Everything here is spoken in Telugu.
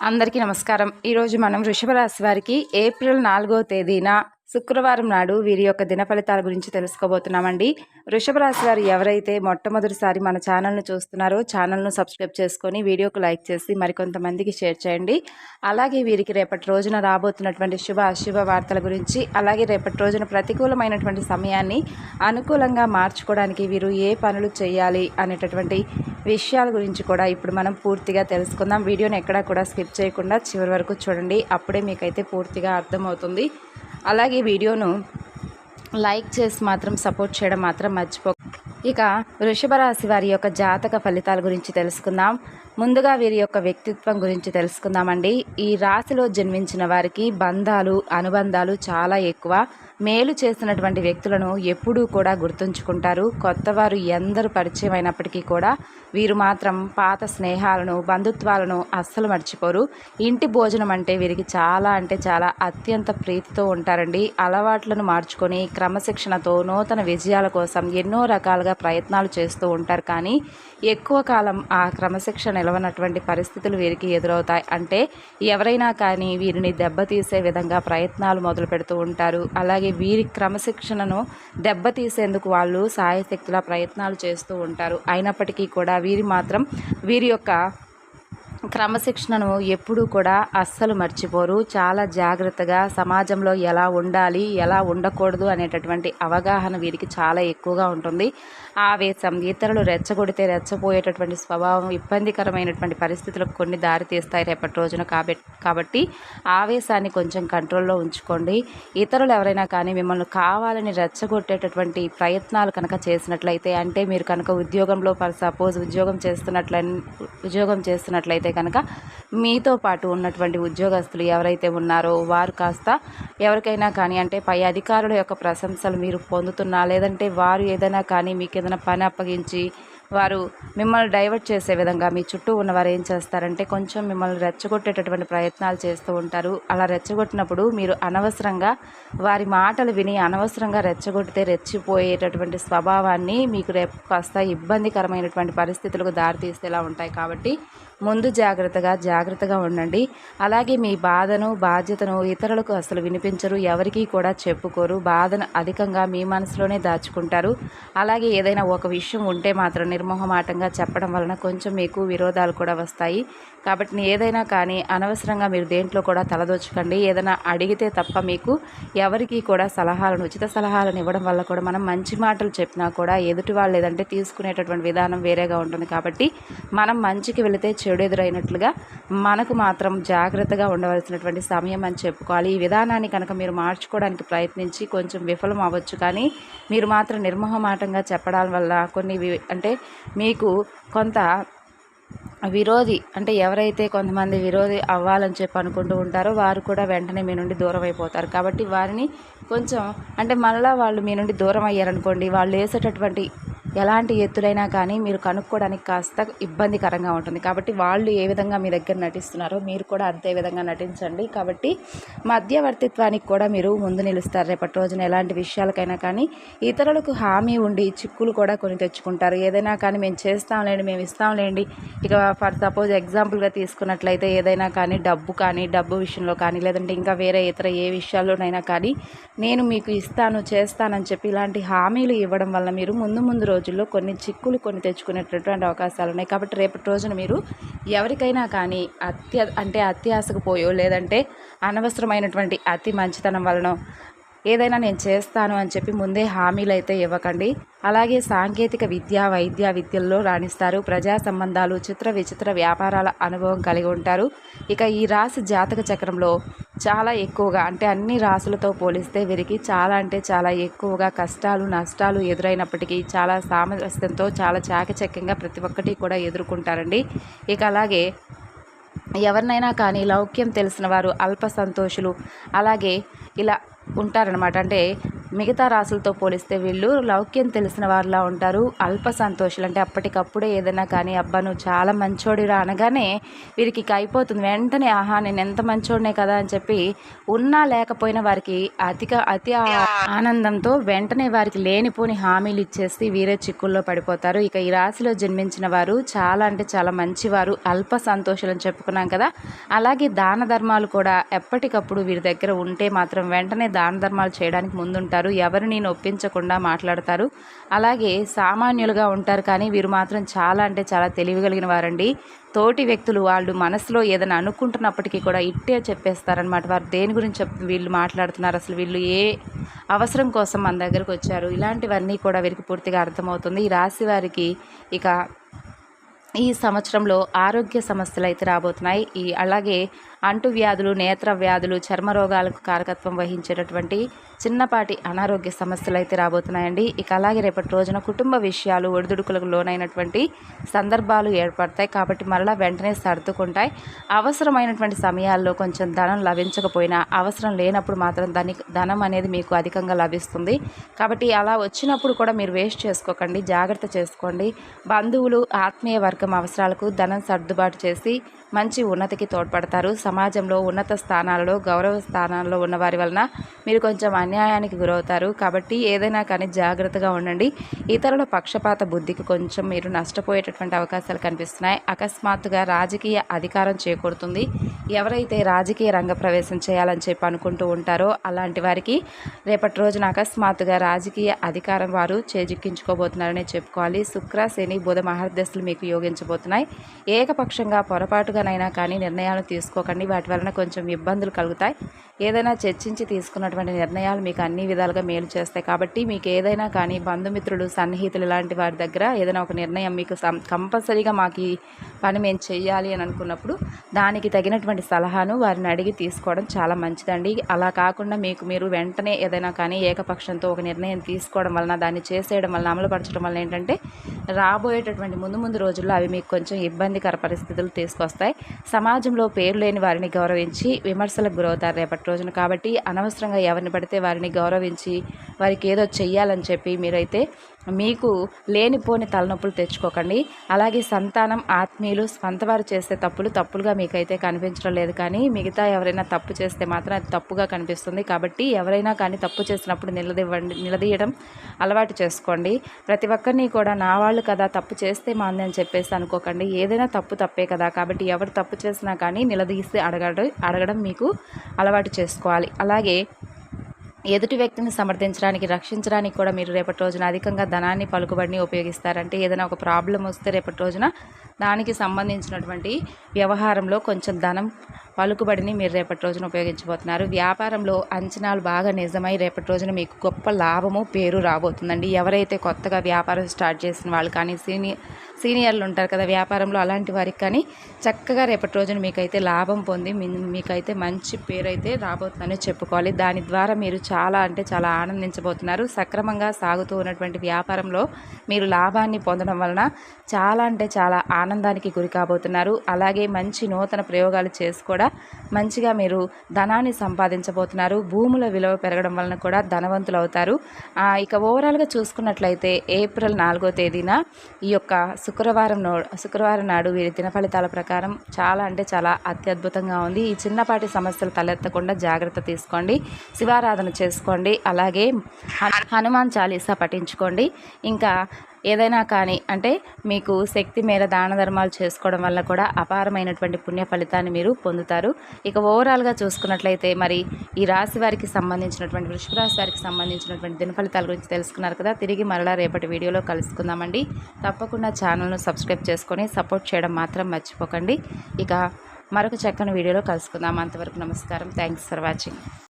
అందరికీ నమస్కారం. ఈరోజు మనం వృషభ రాశి వారికి ఏప్రిల్ నాలుగో తేదీన శుక్రవారం నాడు వీరి యొక్క దిన ఫలితాల గురించి తెలుసుకోబోతున్నామండి. వృషభ రాశి వారు ఎవరైతే మొట్టమొదటిసారి మన ఛానల్ను చూస్తున్నారో ఛానల్ను సబ్స్క్రైబ్ చేసుకొని వీడియోకు లైక్ చేసి మరికొంతమందికి షేర్ చేయండి. అలాగే వీరికి రేపటి రోజున రాబోతున్నటువంటి శుభ అశుభ వార్తల గురించి అలాగే రేపటి రోజున ప్రతికూలమైనటువంటి సమయాన్ని అనుకూలంగా మార్చుకోవడానికి వీరు ఏ పనులు చేయాలి అనేటటువంటి విషయాల గురించి కూడా ఇప్పుడు మనం పూర్తిగా తెలుసుకుందాం. వీడియోని ఎక్కడా కూడా స్కిప్ చేయకుండా చివరి వరకు చూడండి. అప్పుడే మీకైతే పూర్తిగా అర్థమవుతుంది. అలాగే వీడియోను లైక్ చేసి మాత్రం సపోర్ట్ చేయడం మాత్రం మర్చిపో ఇక వృషభ రాశి వారి యొక్క జాతక ఫలితాల గురించి తెలుసుకుందాం. ముందుగా వీరి యొక్క వ్యక్తిత్వం గురించి తెలుసుకుందామండి. ఈ రాశిలో జన్మించిన వారికి బంధాలు అనుబంధాలు చాలా ఎక్కువ. మేలు చేసినటువంటి వ్యక్తులను ఎప్పుడూ కూడా గుర్తుంచుకుంటారు. కొత్తవారు ఎందరు పరిచయం అయినప్పటికీ కూడా వీరు మాత్రం పాత స్నేహాలను బంధుత్వాలను అస్సలు మర్చిపోరు. ఇంటి భోజనం అంటే వీరికి చాలా అంటే చాలా అత్యంత ప్రీతితో ఉంటారండి. అలవాట్లను మార్చుకొని క్రమశిక్షణతో నూతన విజయాల కోసం ఎన్నో రకాలుగా ప్రయత్నాలు చేస్తూ ఉంటారు. కానీ ఎక్కువ కాలం ఆ క్రమశిక్షణ నిలవనటువంటి పరిస్థితులు వీరికి ఎదురవుతాయి. అంటే ఎవరైనా కానీ వీరిని దెబ్బతీసే విధంగా ప్రయత్నాలు మొదలు పెడుతూ ఉంటారు. అలాగే వీరి క్రమశిక్షణను దెబ్బతీసేందుకు వాళ్ళు సాయశక్తుల ప్రయత్నాలు చేస్తూ ఉంటారు. అయినప్పటికీ కూడా వీరి మాత్రం వీరి యొక్క క్రమశిక్షణను ఎప్పుడూ కూడా అస్సలు మర్చిపోరు. చాలా జాగ్రత్తగా సమాజంలో ఎలా ఉండాలి ఎలా ఉండకూడదు అనేటటువంటి అవగాహన వీరికి చాలా ఎక్కువగా ఉంటుంది. ఆవేశం ఇతరులు రెచ్చగొడితే రెచ్చపోయేటటువంటి స్వభావం ఇబ్బందికరమైనటువంటి పరిస్థితులకు కొన్ని దారితీస్తాయి రేపటి రోజున కాబట్టి కాబట్టి ఆవేశాన్ని కొంచెం కంట్రోల్లో ఉంచుకోండి. ఇతరులు ఎవరైనా కానీ మిమ్మల్ని కావాలని రెచ్చగొట్టేటటువంటి ప్రయత్నాలు కనుక చేసినట్లయితే అంటే మీరు కనుక ఉద్యోగంలో సపోజ్ ఉద్యోగం చేస్తున్నట్ల ఉద్యోగం చేస్తున్నట్లయితే అయితే కనుక మీతో పాటు ఉన్నటువంటి ఉద్యోగస్తులు ఎవరైతే ఉన్నారో వారు కాస్త ఎవరికైనా కానీ అంటే పై అధికారుల యొక్క ప్రశంసలు మీరు పొందుతున్నా లేదంటే వారు ఏదైనా కానీ మీకు ఏదైనా పని అప్పగించి వారు మిమ్మల్ని డైవర్ట్ చేసే విధంగా మీ చుట్టూ ఉన్నవారు ఏం చేస్తారంటే కొంచెం మిమ్మల్ని రెచ్చగొట్టేటటువంటి ప్రయత్నాలు చేస్తూ ఉంటారు. అలా రెచ్చగొట్టినప్పుడు మీరు అనవసరంగా వారి మాటలు విని అనవసరంగా రెచ్చగొట్టితే రెచ్చిపోయేటటువంటి స్వభావాన్ని మీకు రేపు కాస్త ఇబ్బందికరమైనటువంటి పరిస్థితులకు దారితీస్తేలా ఉంటాయి కాబట్టి ముందు జాగ్రత్తగా జాగ్రత్తగా ఉండండి. అలాగే మీ బాధను బాధ్యతను ఇతరులకు అసలు వినిపించరు ఎవరికీ కూడా చెప్పుకోరు. బాధను అధికంగా మీ మనసులోనే దాచుకుంటారు. అలాగే ఏదైనా ఒక విషయం ఉంటే మాత్రం నిర్మోహమాటంగా చెప్పడం వలన కొంచెం మీకు విరోధాలు కూడా వస్తాయి. కాబట్టి ఏదైనా కానీ అనవసరంగా మీరు దేంట్లో కూడా తలదోచుకండి. ఏదైనా అడిగితే తప్ప మీకు ఎవరికి కూడా సలహాలను ఉచిత సలహాలను ఇవ్వడం వల్ల కూడా మనం మంచి మాటలు చెప్పినా కూడా ఎదుటి వాళ్ళు లేదంటే తీసుకునేటటువంటి విధానం వేరేగా ఉంటుంది. కాబట్టి మనం మంచికి వెళితే చెడు ఎదురైనట్లుగా మనకు మాత్రం జాగ్రత్తగా ఉండవలసినటువంటి సమయం అని చెప్పుకోవాలి. ఈ విధానాన్ని కనుక మీరు మార్చుకోవడానికి ప్రయత్నించి కొంచెం విఫలం అవ్వచ్చు. కానీ మీరు మాత్రం నిర్మోహమాటంగా చెప్పడం వల్ల కొన్ని అంటే మీకు కొంత విరోధి అంటే ఎవరైతే కొంతమంది విరోధి అవ్వాలని చెప్పి అనుకుంటూ ఉంటారో వారు కూడా వెంటనే మీ నుండి దూరం అయిపోతారు. కాబట్టి వారిని కొంచెం అంటే మళ్ళీ వాళ్ళు మీ నుండి దూరం అయ్యారనుకోండి వాళ్ళు వేసేటటువంటి ఎలాంటి ఎత్తులైనా కానీ మీరు కనుక్కోవడానికి కాస్త ఇబ్బందికరంగా ఉంటుంది. కాబట్టి వాళ్ళు ఏ విధంగా మీ దగ్గర నటిస్తున్నారో మీరు కూడా అంతే విధంగా నటించండి. కాబట్టి మధ్యవర్తిత్వానికి కూడా మీరు ముందు నిలుస్తారు. రేపటి రోజున ఎలాంటి విషయాలకైనా కానీ ఇతరులకు హామీ ఉండి చిక్కులు కూడా కొని తెచ్చుకుంటారు. ఏదైనా కానీ మేము చేస్తాంలేండి మేము ఇస్తాంలేండి. ఇక ఫర్ సపోజ్ ఎగ్జాంపుల్గా తీసుకున్నట్లయితే ఏదైనా కానీ డబ్బు కానీ డబ్బు విషయంలో కానీ లేదంటే ఇంకా వేరే ఇతర ఏ విషయాల్లోనైనా కానీ నేను మీకు ఇస్తాను చేస్తానని చెప్పి ఇలాంటి హామీలు ఇవ్వడం వల్ల మీరు ముందు ముందు రోజు రోజుల్లో కొన్ని చిక్కులు కొన్ని తెచ్చుకునేటటువంటి అవకాశాలు ఉన్నాయి. కాబట్టి రేపటి రోజున మీరు ఎవరికైనా కానీ అత్య అంటే అత్యాశకు పోయో లేదంటే అనవసరమైనటువంటి అతి మంచితనం వలన ఏదైనా నేను చేస్తాను అని చెప్పి ముందే హామీలు అయితే ఇవ్వకండి. అలాగే సాంకేతిక విద్య వైద్య విద్యల్లో రాణిస్తారు. ప్రజా సంబంధాలు చిత్ర విచిత్ర వ్యాపారాల అనుభవం కలిగి ఉంటారు. ఇక ఈ రాశి జాతక చక్రంలో చాలా ఎక్కువగా అంటే అన్ని రాసులతో పోలిస్తే వీరికి చాలా అంటే చాలా ఎక్కువగా కష్టాలు నష్టాలు ఎదురైనప్పటికీ చాలా సామరస్యంతో చాలా చాకచక్యంగా ప్రతి ఒక్కటి కూడా ఎదుర్కొంటారండి. ఇక అలాగే ఎవరినైనా కానీ లౌక్యం తెలిసిన వారు అల్ప సంతోషులు అలాగే ఇలా ఉంటారనమాట అంటే మిగతా రాసులతో పోలిస్తే వీళ్ళు లౌక్యం తెలిసిన వారిలా ఉంటారు అల్ప సంతోషులు. అంటే అప్పటికప్పుడే ఏదైనా కానీ అబ్బా నువ్వు చాలా మంచోడిరా అనగానే వీరికి అయిపోతుంది. వెంటనే ఆహా నేను ఎంత మంచోడినే కదా అని చెప్పి ఉన్నా లేకపోయినా వారికి అతిక అతి ఆనందంతో వెంటనే వారికి లేనిపోని హామీలు ఇచ్చేసి వీరే చిక్కుల్లో పడిపోతారు. ఇక ఈ రాశిలో జన్మించిన వారు చాలా అంటే చాలా మంచివారు అల్ప సంతోషులు అని చెప్పుకున్నాం కదా. అలాగే దాన ధర్మాలు కూడా ఎప్పటికప్పుడు వీరి దగ్గర ఉంటే మాత్రం వెంటనే దాన ధర్మాలు చేయడానికి ముందుంటారు. ఎవరిని నొప్పించకుండా మాట్లాడతారు. అలాగే సామాన్యులుగా ఉంటారు కానీ వీరు మాత్రం చాలా అంటే చాలా తెలివిగలిగిన వారండి. తోటి వ్యక్తులు వాళ్ళు మనసులో ఏదైనా అనుకుంటున్నప్పటికీ కూడా ఇట్టే చెప్పేస్తారనమాట వారు దేని గురించి వీళ్ళు మాట్లాడుతున్నారు. అసలు వీళ్ళు ఏ అవసరం కోసం మన దగ్గరకు వచ్చారు. ఇలాంటివన్నీ కూడా వీరికి పూర్తిగా అర్థమవుతుంది. ఈ రాశి వారికి ఇక ఈ సంవత్సరంలో ఆరోగ్య సమస్యలు అయితే రాబోతున్నాయి. ఈ అలాగే అంటువ్యాధులు నేత్ర వ్యాధులు చర్మ రోగాలకు కారకత్వం వహించేటటువంటి చిన్నపాటి అనారోగ్య సమస్యలు అయితే రాబోతున్నాయండి. ఇక అలాగే రేపటి రోజున కుటుంబ విషయాలు ఒడిదుడుకులకు లోనైనటువంటి సందర్భాలు ఏర్పడతాయి కాబట్టి మరలా వెంటనే సర్దుకుంటాయి. అవసరమైనటువంటి సమయాల్లో కొంచెం ధనం లభించకపోయినా అవసరం లేనప్పుడు మాత్రం ధని ధనం అనేది మీకు అధికంగా లభిస్తుంది. కాబట్టి అలా వచ్చినప్పుడు కూడా మీరు వేస్ట్ చేసుకోకండి జాగ్రత్త చేసుకోండి. బంధువులు ఆత్మీయ వర్గం అవసరాలకు ధనం సర్దుబాటు చేసి మంచి ఉన్నతికి తోడ్పడతారు. సమాజంలో ఉన్నత స్థానాలలో గౌరవ స్థానాల్లో ఉన్న వారి వలన మీరు కొంచెం అన్యాయానికి గురవుతారు. కాబట్టి ఏదైనా కానీ జాగ్రత్తగా ఉండండి. ఇతరుల పక్షపాత బుద్ధికి కొంచెం మీరు నష్టపోయేటటువంటి అవకాశాలు కనిపిస్తున్నాయి. అకస్మాత్తుగా రాజకీయ అధికారం చేకూరుతుంది. ఎవరైతే రాజకీయ రంగ ప్రవేశం చేయాలని చెప్పి అనుకుంటూ ఉంటారో అలాంటి వారికి రేపటి రోజున అకస్మాత్తుగా రాజకీయ అధికారం వారు చేజిక్కించుకోబోతున్నారని చెప్పుకోవాలి. శుక్ర శని బుధ మహర్దశలు మీకు యోగించబోతున్నాయి. ఏకపక్షంగా పొరపాటుగానైనా కానీ నిర్ణయాలు తీసుకోకండి. వాటి వలన కొంచెం ఇబ్బందులు కలుగుతాయి. ఏదైనా చర్చించి తీసుకున్నటువంటి నిర్ణయాలు మీకు అన్ని విధాలుగా మేలు చేస్తాయి. కాబట్టి మీకు ఏదైనా కానీ బంధుమిత్రులు సన్నిహితులు ఇలాంటి వారి దగ్గర ఏదైనా ఒక నిర్ణయం మీకు కంపల్సరీగా మాకు ఈ పని మేము చేయాలి అని అనుకున్నప్పుడు దానికి తగినటువంటి సలహాను వారిని అడిగి తీసుకోవడం చాలా మంచిదండి. అలా కాకుండా మీకు మీరు వెంటనే ఏదైనా కానీ ఏకపక్షంతో ఒక నిర్ణయం తీసుకోవడం వలన దాన్ని చేసేయడం వలన అమలుపరచడం వలన ఏంటంటే రాబోయేటటువంటి ముందు ముందు రోజుల్లో అవి మీకు కొంచెం ఇబ్బందికర పరిస్థితులు తీసుకొస్తాయి. సమాజంలో పేరు లేని వారిని గౌరవించి విమర్శలకు గురవుతారు రేపటి రోజున. కాబట్టి అనవసరంగా ఎవరిని పడితే వారిని గౌరవించి వారికి ఏదో చెయ్యాలని చెప్పి మీరైతే మీకు లేనిపోని తలనొప్పులు తెచ్చుకోకండి. అలాగే సంతానం ఆత్మీయులు స్వంతవారు చేసే తప్పులు తప్పులుగా మీకైతే కనిపించడం లేదు. కానీ మిగతా ఎవరైనా తప్పు చేస్తే మాత్రం అది తప్పుగా కనిపిస్తుంది. కాబట్టి ఎవరైనా కానీ తప్పు చేసినప్పుడు నిలదీవ్వండి నిలదీయడం అలవాటు చేసుకోండి. ప్రతి ఒక్కరిని కూడా నా వాళ్ళు కదా తప్పు చేస్తే మాంది అని చెప్పేసి అనుకోకండి. ఏదైనా తప్పు తప్పే కదా. కాబట్టి ఎవరు తప్పు చేసినా కానీ నిలదీసి అడగడం అడగడం మీకు అలవాటు చేసుకోవాలి. అలాగే ఎదుటి వ్యక్తిని సమర్థించడానికి రక్షించడానికి కూడా మీరు రేపటి రోజున అధికంగా ధనాన్ని పలుకుబడిని ఉపయోగిస్తారంటే ఏదైనా ఒక ప్రాబ్లం వస్తే రేపటి రోజున దానికి సంబంధించినటువంటి వ్యవహారంలో కొంచెం ధనం పలుకుబడిని మీరు రేపటి రోజున ఉపయోగించబోతున్నారు. వ్యాపారంలో అంచనాలు బాగా నిజమై రేపటి రోజున మీకు గొప్ప లాభము పేరు రాబోతుందండి. ఎవరైతే కొత్తగా వ్యాపారం స్టార్ట్ చేసిన వాళ్ళు కానీ సీనియర్ సీనియర్లు ఉంటారు కదా వ్యాపారంలో అలాంటి వారికి కానీ చక్కగా రేపటి రోజున మీకైతే లాభం పొంది మీకైతే మంచి పేరైతే రాబోతుందని చెప్పుకోవాలి. దాని ద్వారా మీరు చాలా అంటే చాలా ఆనందించబోతున్నారు. సక్రమంగా సాగుతూ ఉన్నటువంటి వ్యాపారంలో మీరు లాభాన్ని పొందడం వలన చాలా అంటే చాలా ఆనందానికి గురి కాబోతున్నారు. అలాగే మంచి నూతన ప్రయోగాలు చేసి కూడా మంచిగా మీరు ధనాన్ని సంపాదించబోతున్నారు. భూముల విలువ పెరగడం వలన కూడా ధనవంతులు అవుతారు. ఇక ఓవరాల్గా చూసుకున్నట్లయితే ఏప్రిల్ నాలుగో తేదీన ఈ యొక్క శుక్రవారం శుక్రవారం నాడు వీరి దిన ఫలితాల ప్రకారం చాలా అంటే చాలా అత్యద్భుతంగా ఉంది. ఈ చిన్నపాటి సమస్యలు తలెత్తకుండా జాగ్రత్త తీసుకోండి. శివారాధన చేసుకోండి. అలాగే హనుమాన్ చాలీసా పఠించుకోండి. ఇంకా ఏదైనా కానీ అంటే మీకు శక్తి మేర దాన ధర్మాలు చేసుకోవడం వల్ల కూడా అపారమైనటువంటి పుణ్య ఫలితాన్ని మీరు పొందుతారు. ఇక ఓవరాల్గా చూసుకున్నట్లయితే మరి ఈ రాశి వారికి సంబంధించినటువంటి వృషభ రాశి వారికి సంబంధించినటువంటి దిన ఫలితాల గురించి తెలుసుకున్నారు కదా. తిరిగి మరలా రేపటి వీడియోలో కలుసుకుందామండి. తప్పకుండా ఛానల్ను సబ్స్క్రైబ్ చేసుకొని సపోర్ట్ చేయడం మాత్రం మర్చిపోకండి. ఇక మరొక చక్కని వీడియోలో కలుసుకుందాం. అంతవరకు నమస్కారం. Thanks for watching